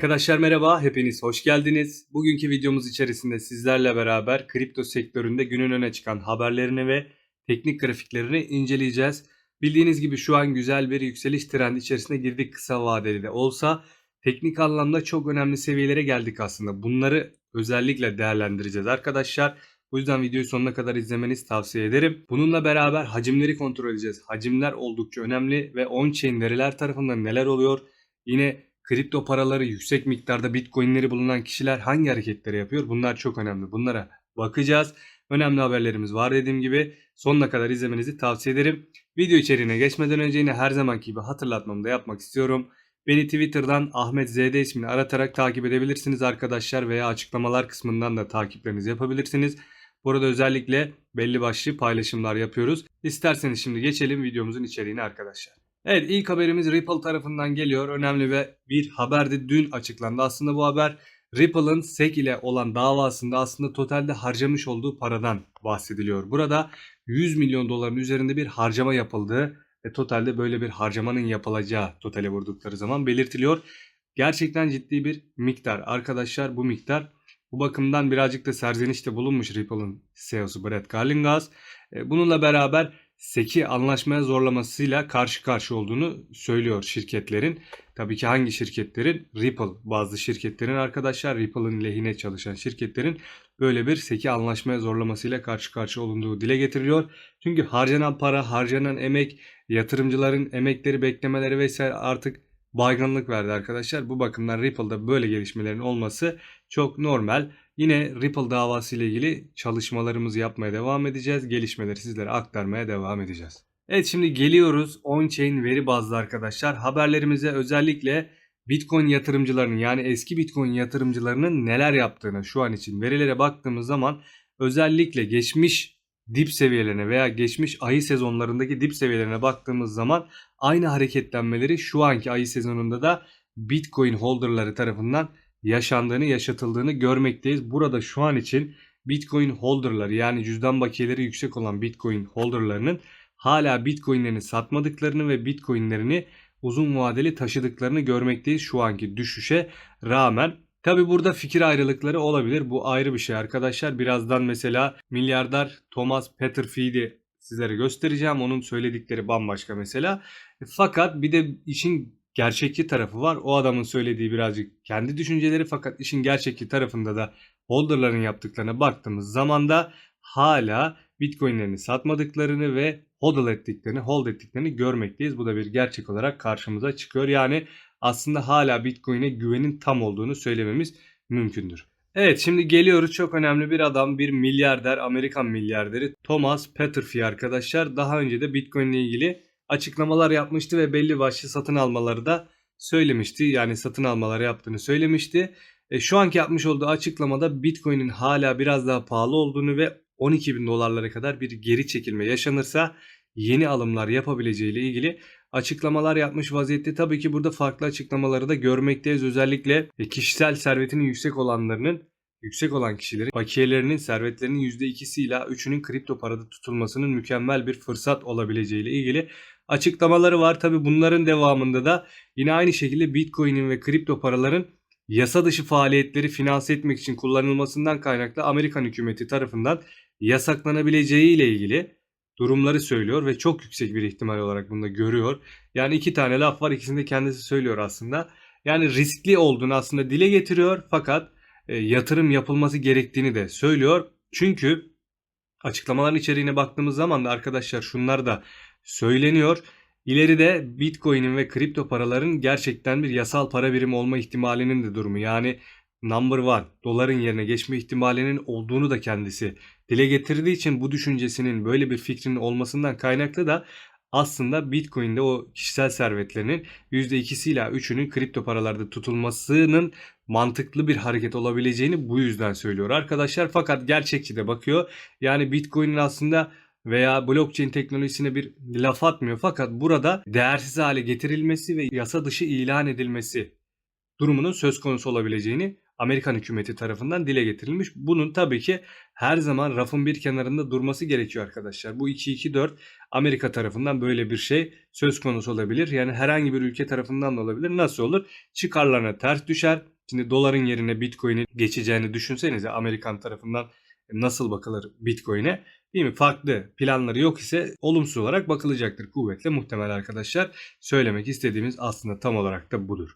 Arkadaşlar merhaba, hepiniz hoş geldiniz. Bugünkü videomuz içerisinde sizlerle beraber kripto sektöründe günün öne çıkan haberlerini ve teknik grafiklerini inceleyeceğiz. Bildiğiniz gibi şu an güzel bir yükseliş trendi içerisine girdik kısa vadeli de olsa. Teknik anlamda çok önemli seviyelere geldik aslında. Bunları özellikle değerlendireceğiz arkadaşlar. Bu yüzden videoyu sonuna kadar izlemenizi tavsiye ederim. Bununla beraber hacimleri kontrol edeceğiz. Hacimler oldukça önemli ve on-chain veriler tarafından neler oluyor? Yine kripto paraları yüksek miktarda bitcoinleri bulunan kişiler hangi hareketleri yapıyor? Bunlar çok önemli. Bunlara bakacağız. Önemli haberlerimiz var dediğim gibi. Sonuna kadar izlemenizi tavsiye ederim. Video içeriğine geçmeden önce yine her zamanki gibi hatırlatmamı da yapmak istiyorum. Beni Twitter'dan Ahmet ZD ismini aratarak takip edebilirsiniz arkadaşlar veya açıklamalar kısmından da takiplerinizi yapabilirsiniz. Burada özellikle belli başlı paylaşımlar yapıyoruz. İsterseniz şimdi geçelim videomuzun içeriğine arkadaşlar. Evet ilk haberimiz Ripple tarafından geliyor. Önemli ve bir haberdi dün açıklandı. Aslında bu haber Ripple'ın SEC ile olan davasında aslında totalde harcamış olduğu paradan bahsediliyor. Burada 100 milyon doların üzerinde bir harcama yapıldığı ve totalde böyle bir harcamanın yapılacağı totale vurdukları zaman belirtiliyor. Gerçekten ciddi bir miktar. Arkadaşlar bu miktar bu bakımdan birazcık da serzenişte bulunmuş Ripple'ın CEO'su Brett Garlinghouse. Bununla beraber SEC'i anlaşmaya zorlamasıyla karşı karşı olduğunu söylüyor şirketlerin. Tabii ki hangi şirketlerin? Ripple bazı şirketlerin arkadaşlar Ripple'ın lehine çalışan şirketlerin böyle bir SEC'i anlaşmaya zorlamasıyla karşı karşı olunduğu dile getiriliyor. Çünkü harcanan para, harcanan emek, yatırımcıların emekleri, beklemeleri vesaire artık baygınlık verdi arkadaşlar. Bu bakımdan Ripple'da böyle gelişmelerin olması çok normal. Yine Ripple davası ile ilgili çalışmalarımızı yapmaya devam edeceğiz. Gelişmeleri sizlere aktarmaya devam edeceğiz. Evet şimdi geliyoruz on-chain veri bazlı arkadaşlar. Haberlerimize özellikle Bitcoin yatırımcılarının yani eski Bitcoin yatırımcılarının neler yaptığını şu an için verilere baktığımız zaman özellikle geçmiş dip seviyelerine veya geçmiş ayı sezonlarındaki dip seviyelerine baktığımız zaman aynı hareketlenmeleri şu anki ayı sezonunda da Bitcoin holderları tarafından yaşandığını, yaşatıldığını görmekteyiz. Burada şu an için Bitcoin holderları yani cüzdan bakiyeleri yüksek olan Bitcoin holderlarının hala Bitcoin'lerini satmadıklarını ve Bitcoin'lerini uzun vadeli taşıdıklarını görmekteyiz şu anki düşüşe rağmen. Tabi burada fikir ayrılıkları olabilir. Bu ayrı bir şey arkadaşlar. Birazdan mesela milyarder Thomas Petterfield'i sizlere göstereceğim. Onun söyledikleri bambaşka mesela. Fakat bir de işin gerçekçi tarafı var. O adamın söylediği birazcık kendi düşünceleri fakat işin gerçekçi tarafında da holderların yaptıklarına baktığımız zaman da hala Bitcoin'lerini satmadıklarını ve hodl ettiklerini, hold ettiklerini görmekteyiz. Bu da bir gerçek olarak karşımıza çıkıyor. Yani aslında hala Bitcoin'e güvenin tam olduğunu söylememiz mümkündür. Evet şimdi geliyoruz çok önemli bir adam bir milyarder Amerikan milyarderi Thomas Petterfie arkadaşlar. Daha önce de Bitcoin ile ilgili açıklamalar yapmıştı ve belli başlı satın almaları da söylemişti. Yani satın almaları yaptığını söylemişti. E, şu anki yapmış olduğu açıklamada Bitcoin'in hala biraz daha pahalı olduğunu ve 12 bin dolarlara kadar bir geri çekilme yaşanırsa yeni alımlar yapabileceği ile ilgili açıklamalar yapmış vaziyette. Tabii ki burada farklı açıklamaları da görmekteyiz. Özellikle kişisel servetinin yüksek olanlarının yüksek olan kişilerin bakiyelerinin servetlerinin %2'si ile 3'ünün kripto parada tutulmasının mükemmel bir fırsat olabileceği ile ilgili açıklamaları var. Tabi bunların devamında da yine aynı şekilde Bitcoin'in ve kripto paraların yasa dışı faaliyetleri finanse etmek için kullanılmasından kaynaklı Amerikan hükümeti tarafından yasaklanabileceği ile ilgili durumları söylüyor ve çok yüksek bir ihtimal olarak bunu da görüyor. Yani iki tane laf var ikisini de kendisi söylüyor aslında. Yani riskli olduğunu aslında dile getiriyor fakat e, yatırım yapılması gerektiğini de söylüyor. Çünkü açıklamaların içeriğine baktığımız zaman da arkadaşlar şunlar da söyleniyor. İleride Bitcoin'in ve kripto paraların gerçekten bir yasal para birimi olma ihtimalinin de durumu. Yani number one doların yerine geçme ihtimalinin olduğunu da kendisi dile getirdiği için bu düşüncesinin böyle bir fikrinin olmasından kaynaklı da aslında Bitcoin'de o kişisel servetlerinin %2'si ile 3'ünün kripto paralarda tutulmasının mantıklı bir hareket olabileceğini bu yüzden söylüyor arkadaşlar. Fakat gerçekçi de bakıyor. Yani Bitcoin'in aslında veya blockchain teknolojisine bir laf atmıyor. Fakat burada değersiz hale getirilmesi ve yasa dışı ilan edilmesi durumunun söz konusu olabileceğini Amerikan hükümeti tarafından dile getirilmiş. Bunun tabii ki her zaman rafın bir kenarında durması gerekiyor arkadaşlar. Bu 2-2-4 Amerika tarafından böyle bir şey söz konusu olabilir. Yani herhangi bir ülke tarafından da olabilir. Nasıl olur? Çıkarlarına ters düşer. Şimdi doların yerine Bitcoin'in geçeceğini düşünsenize Amerikan tarafından nasıl bakılır Bitcoin'e? Değil mi? Farklı planları yok ise olumsuz olarak bakılacaktır kuvvetle muhtemel arkadaşlar. Söylemek istediğimiz aslında tam olarak da budur.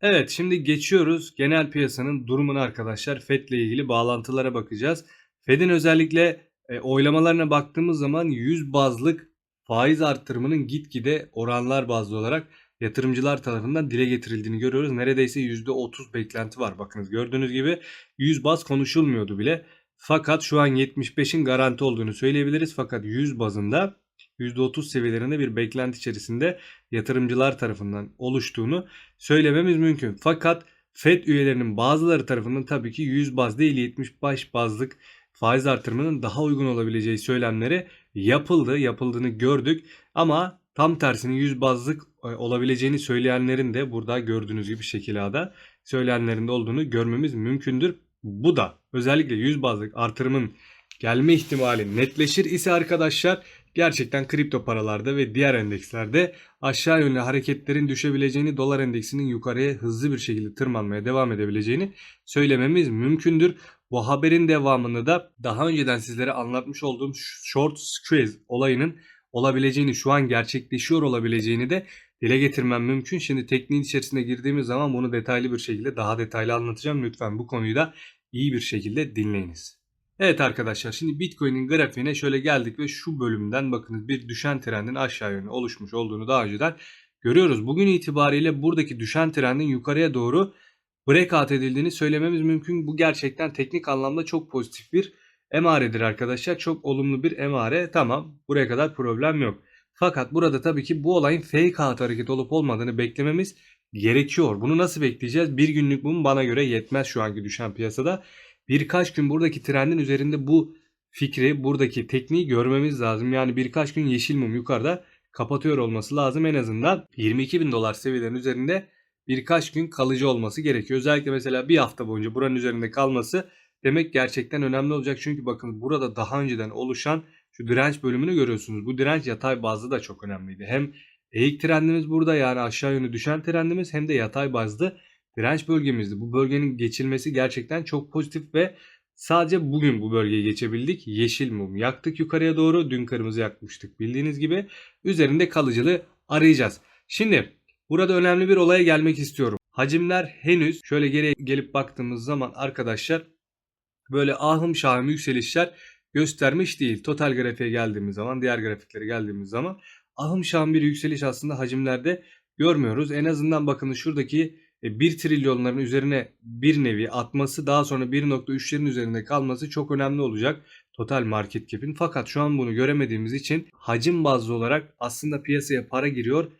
Evet şimdi geçiyoruz genel piyasanın durumuna arkadaşlar. FED ile ilgili bağlantılara bakacağız. FED'in özellikle e, oylamalarına baktığımız zaman 100 bazlık faiz arttırımının gitgide oranlar bazlı olarak yatırımcılar tarafından dile getirildiğini görüyoruz. Neredeyse %30 beklenti var. Bakınız gördüğünüz gibi 100 baz konuşulmuyordu bile. Fakat şu an 75'in garanti olduğunu söyleyebiliriz. Fakat 100 bazında %30 seviyelerinde bir beklenti içerisinde yatırımcılar tarafından oluştuğunu söylememiz mümkün. Fakat FED üyelerinin bazıları tarafından tabii ki 100 baz değil 75 bazlık faiz artırımının daha uygun olabileceği söylemleri yapıldı, yapıldığını gördük. Ama tam tersini 100 bazlık e, olabileceğini söyleyenlerin de burada gördüğünüz gibi şekilada söyleyenlerin de olduğunu görmemiz mümkündür. Bu da özellikle 100 bazlık artırımın gelme ihtimali netleşir ise arkadaşlar gerçekten kripto paralarda ve diğer endekslerde aşağı yönlü hareketlerin düşebileceğini, dolar endeksinin yukarıya hızlı bir şekilde tırmanmaya devam edebileceğini söylememiz mümkündür. Bu haberin devamında da daha önceden sizlere anlatmış olduğum short squeeze olayının olabileceğini, şu an gerçekleşiyor olabileceğini de dile getirmem mümkün. Şimdi tekniğin içerisine girdiğimiz zaman bunu detaylı bir şekilde daha detaylı anlatacağım. Lütfen bu konuyu da iyi bir şekilde dinleyiniz. Evet arkadaşlar şimdi Bitcoin'in grafiğine şöyle geldik ve şu bölümden bakınız bir düşen trendin aşağı yönlü oluşmuş olduğunu daha önceden görüyoruz. Bugün itibariyle buradaki düşen trendin yukarıya doğru breakout edildiğini söylememiz mümkün. Bu gerçekten teknik anlamda çok pozitif bir emaredir arkadaşlar. Çok olumlu bir emare. Tamam buraya kadar problem yok. Fakat burada tabii ki bu olayın fake out hareket olup olmadığını beklememiz gerekiyor. Bunu nasıl bekleyeceğiz? Bir günlük mum bana göre yetmez şu anki düşen piyasada. Birkaç gün buradaki trendin üzerinde bu fikri, buradaki tekniği görmemiz lazım. Yani birkaç gün yeşil mum yukarıda kapatıyor olması lazım. En azından 22 bin dolar seviyelerinin üzerinde birkaç gün kalıcı olması gerekiyor. Özellikle mesela bir hafta boyunca buranın üzerinde kalması demek gerçekten önemli olacak. Çünkü bakın burada daha önceden oluşan şu direnç bölümünü görüyorsunuz. Bu direnç yatay bazlı da çok önemliydi. Hem eğik trendimiz burada yani aşağı yönlü düşen trendimiz hem de yatay bazlı direnç bölgemizdi. Bu bölgenin geçilmesi gerçekten çok pozitif ve sadece bugün bu bölgeyi geçebildik. Yeşil mum yaktık yukarıya doğru. Dün kırmızı yakmıştık bildiğiniz gibi. Üzerinde kalıcılığı arayacağız. Şimdi burada önemli bir olaya gelmek istiyorum. Hacimler henüz şöyle geri gelip baktığımız zaman arkadaşlar böyle ahım şahım yükselişler göstermiş değil. Total grafiğe geldiğimiz zaman diğer grafiklere geldiğimiz zaman ahım şahım bir yükseliş aslında hacimlerde görmüyoruz. En azından bakın şuradaki 1 e, trilyonların üzerine bir nevi atması daha sonra 1.3'lerin üzerinde kalması çok önemli olacak total market cap'in. Fakat şu an bunu göremediğimiz için hacim bazlı olarak aslında piyasaya para giriyor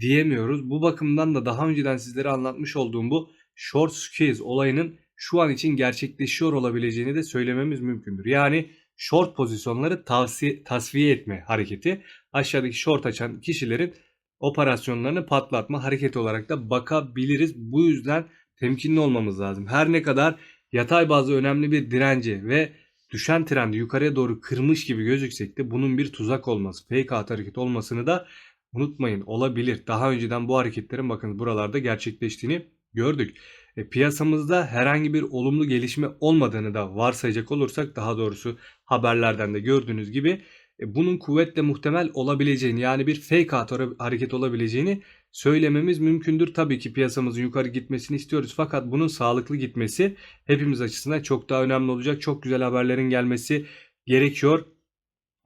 diyemiyoruz. Bu bakımdan da daha önceden sizlere anlatmış olduğum bu short squeeze olayının şu an için gerçekleşiyor olabileceğini de söylememiz mümkündür. Yani short pozisyonları tavsiye, tasfiye etme hareketi aşağıdaki short açan kişilerin operasyonlarını patlatma hareketi olarak da bakabiliriz. Bu yüzden temkinli olmamız lazım. Her ne kadar yatay bazı önemli bir direnci ve düşen trendi yukarıya doğru kırmış gibi gözüksek de bunun bir tuzak olması, fake out hareket olmasını da unutmayın olabilir. Daha önceden bu hareketlerin bakın buralarda gerçekleştiğini gördük. E, piyasamızda herhangi bir olumlu gelişme olmadığını da varsayacak olursak daha doğrusu haberlerden de gördüğünüz gibi e, bunun kuvvetle muhtemel olabileceğini yani bir fake out hareket olabileceğini söylememiz mümkündür. Tabii ki piyasamızın yukarı gitmesini istiyoruz fakat bunun sağlıklı gitmesi hepimiz açısından çok daha önemli olacak. Çok güzel haberlerin gelmesi gerekiyor.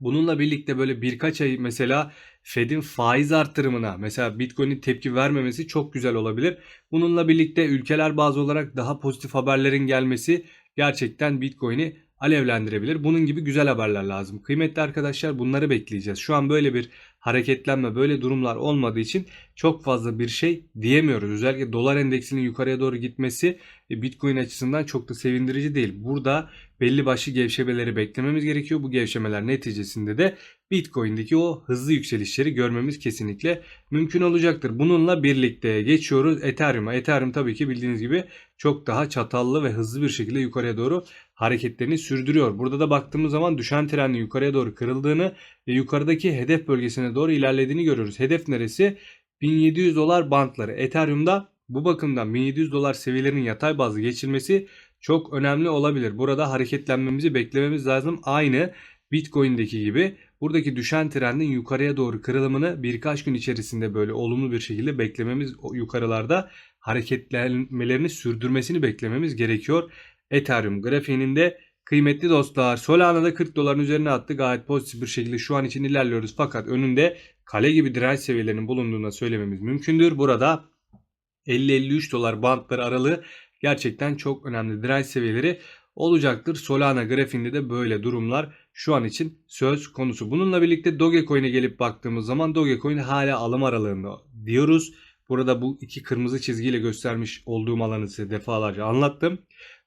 Bununla birlikte böyle birkaç ay mesela Fed'in faiz arttırımına mesela Bitcoin'in tepki vermemesi çok güzel olabilir. Bununla birlikte ülkeler bazı olarak daha pozitif haberlerin gelmesi gerçekten Bitcoin'i alevlendirebilir. Bunun gibi güzel haberler lazım. Kıymetli arkadaşlar bunları bekleyeceğiz. Şu an böyle bir hareketlenme, böyle durumlar olmadığı için çok fazla bir şey diyemiyoruz. Özellikle dolar endeksinin yukarıya doğru gitmesi e, Bitcoin açısından çok da sevindirici değil. Burada belli başlı gevşemeleri beklememiz gerekiyor. Bu gevşemeler neticesinde de Bitcoin'deki o hızlı yükselişleri görmemiz kesinlikle mümkün olacaktır. Bununla birlikte geçiyoruz Ethereum'a. Ethereum tabii ki bildiğiniz gibi çok daha çatallı ve hızlı bir şekilde yukarıya doğru hareketlerini sürdürüyor. Burada da baktığımız zaman düşen trendin yukarıya doğru kırıldığını ve yukarıdaki hedef bölgesine doğru ilerlediğini görüyoruz. Hedef neresi? 1700 dolar bantları. Ethereum'da bu bakımdan 1700 dolar seviyelerinin yatay bazlı geçilmesi çok önemli olabilir. Burada hareketlenmemizi beklememiz lazım. Aynı Bitcoin'deki gibi buradaki düşen trendin yukarıya doğru kırılımını birkaç gün içerisinde böyle olumlu bir şekilde beklememiz yukarılarda hareketlenmelerini sürdürmesini beklememiz gerekiyor. Ethereum grafiğinin de kıymetli dostlar Solana'da 40 doların üzerine attı. Gayet pozitif bir şekilde şu an için ilerliyoruz. Fakat önünde kale gibi direnç seviyelerinin bulunduğunu söylememiz mümkündür. Burada 50-53 dolar bantları aralığı gerçekten çok önemli direnç seviyeleri olacaktır. Solana grafiğinde de böyle durumlar şu an için söz konusu. Bununla birlikte Dogecoin'e gelip baktığımız zaman Dogecoin hala alım aralığında diyoruz. Burada bu iki kırmızı çizgiyle göstermiş olduğum alanı size defalarca anlattım.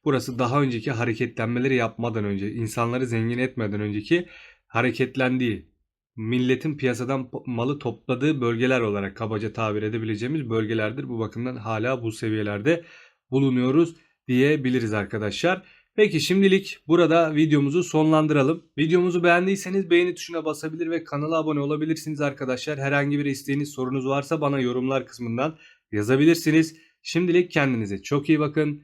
Burası daha önceki hareketlenmeleri yapmadan önce, insanları zengin etmeden önceki hareketlendiği, milletin piyasadan malı topladığı bölgeler olarak kabaca tabir edebileceğimiz bölgelerdir. Bu bakımdan hala bu seviyelerde bulunuyoruz diyebiliriz arkadaşlar. Peki şimdilik burada videomuzu sonlandıralım. Videomuzu beğendiyseniz beğeni tuşuna basabilir ve kanala abone olabilirsiniz arkadaşlar. Herhangi bir isteğiniz, sorunuz varsa bana yorumlar kısmından yazabilirsiniz. Şimdilik kendinize çok iyi bakın.